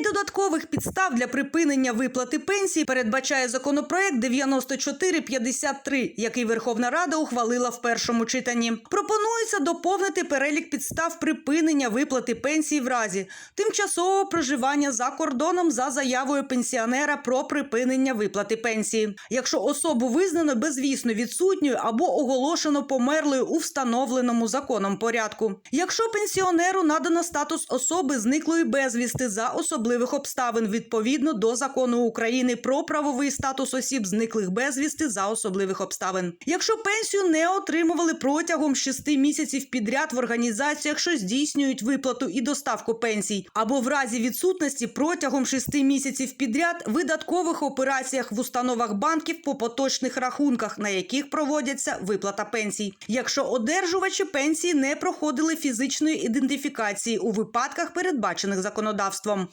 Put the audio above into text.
П'ять додаткових підстав для припинення виплати пенсії передбачає законопроект 9453, який Верховна Рада ухвалила в першому читанні. Пропонується доповнити перелік підстав припинення виплати пенсії в разі тимчасового проживання за кордоном за заявою пенсіонера про припинення виплати пенсії, якщо особу визнано безвісно відсутньою або оголошено померлою у встановленому законом порядку. Якщо пенсіонеру надано статус особи зниклої безвісти за особливих обставин відповідно до закону України про правовий статус осіб зниклих безвісти за особливих обставин. Якщо пенсію не отримували протягом 6 місяців підряд в організаціях, що здійснюють виплату і доставку пенсій, або в разі відсутності протягом 6 місяців підряд видаткових операціях в установах банків по поточних рахунках, на яких проводяться виплата пенсій, якщо одержувачі пенсії не проходили фізичної ідентифікації у випадках, передбачених законодавством.